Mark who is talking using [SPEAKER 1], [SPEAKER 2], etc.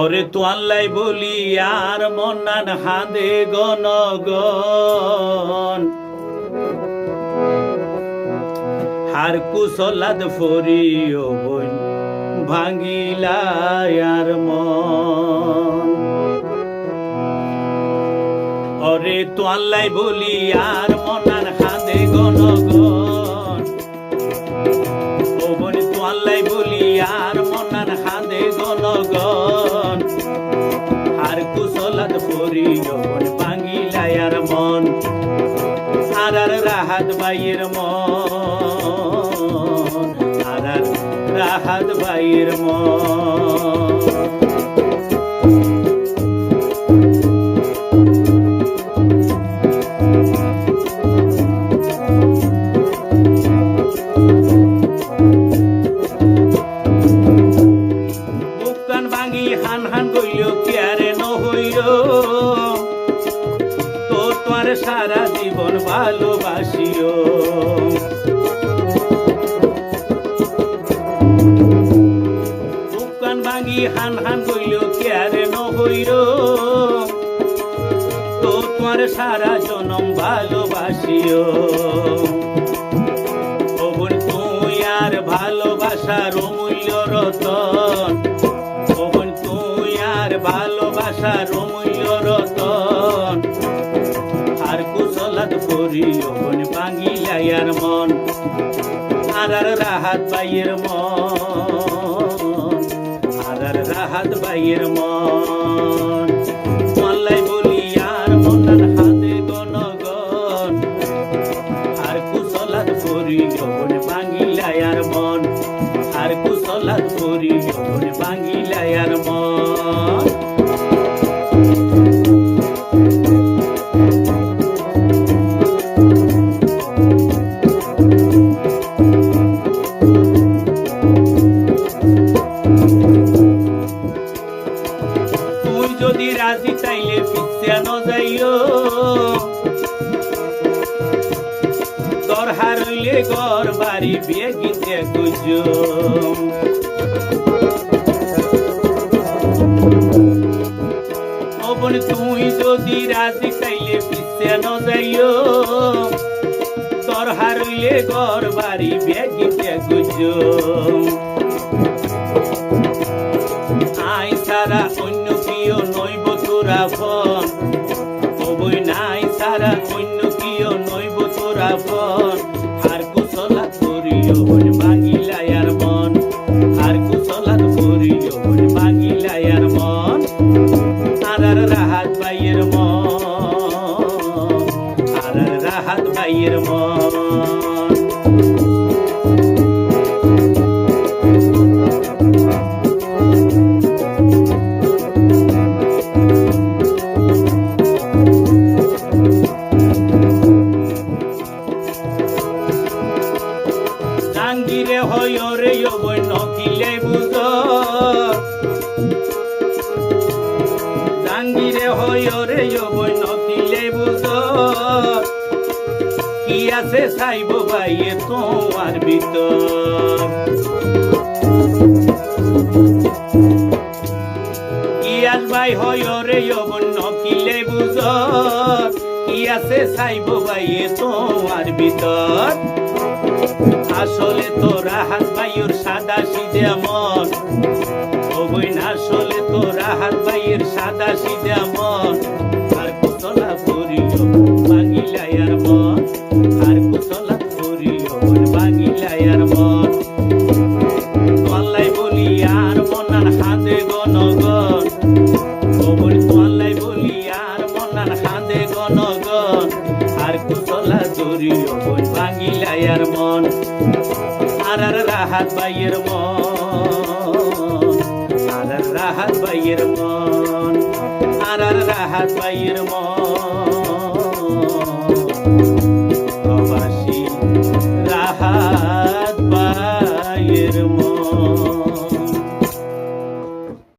[SPEAKER 1] ওরে তোয়াল্লাই বলি, আর মনান হাঁদে গনগন হার কুশলাদ ফরিও বই ভাঙিলাই আর মন। ওরে তোয়াল্লাই বলি, আর মনান হাঁদে গনগন ও বনি তোয়াল্লাই বলি মন আর আর রাহাত বাইয়ের মন আর আর রাহাত বাইয়ের মন। ভাঙি, হান হান কইল কেয়ারে নহইল? সারা জীবন ভালোবাসিও। বুকান ভাঙি হান হান কেয়ারে তোমার সারা জনম ভালোবাসিও। তুই আর ভালোবাসার অমূল্য রতন। তুই আর ভালোবাসার অমূল্য কুশলাদ করি ও বোন ভাঙিলাই আর মন রাহাত বাইয়ের মন। আর রাহাত বাইয়ের মন। মল্লাই বলি, আর মনার হাতে গণগণ। আর কুশলাদ করি যখন ভাঙিলাই আর মন। আর কুশলাদ করি যখন ভাঙিলাই আর মন। চাইলে ফিসে ন যাইও তোর হারইলে ঘর বাড়ি বিয়ে গীতে গুজো অবন তুই যদি রাজি চাইলে ফিসে ন যাইও তোর হারইলে ঘর বাড়ি বিয়ে গুজো তোরা আর কুশলা করিও আর মন। আর কুশলা করিও বন মন। আর রাহাত বাইয়ের মন আর রাহাত বাইয়ের মন। জাঙ্গিরে হয় রে বই নকিলে বুঝ। জাঙ্গিরে হয় রে বই নকিলে বুঝ। কি আছে চাইব বাইয়ে তোমার ভিতর? কি আসবাই হয় রে বই নকিলে বুঝ। কি আছে চাইব বাইয়ে তোমার ভিতর? আসলে তোরা হাত ভাইয়ের সাদা সিধে মন ও আসলে তোরা হাত ভাইয়ের সাদা সিধে মন আর কুতলা করিও বাগিলায়ার মন। আর কুতলা করিও বাগিলায়ার মন। তোয়াল্লাই বলি আর মনার হাতে তোয়াল্লাই বলি আর মনার হাতে আর জড়িও বই বাগিলায়ার মন আর আর রাহাত বাইয়ের মন আর আর রাহাত বাইয়ের মন আর আর রাহাত বাইয়ের মন।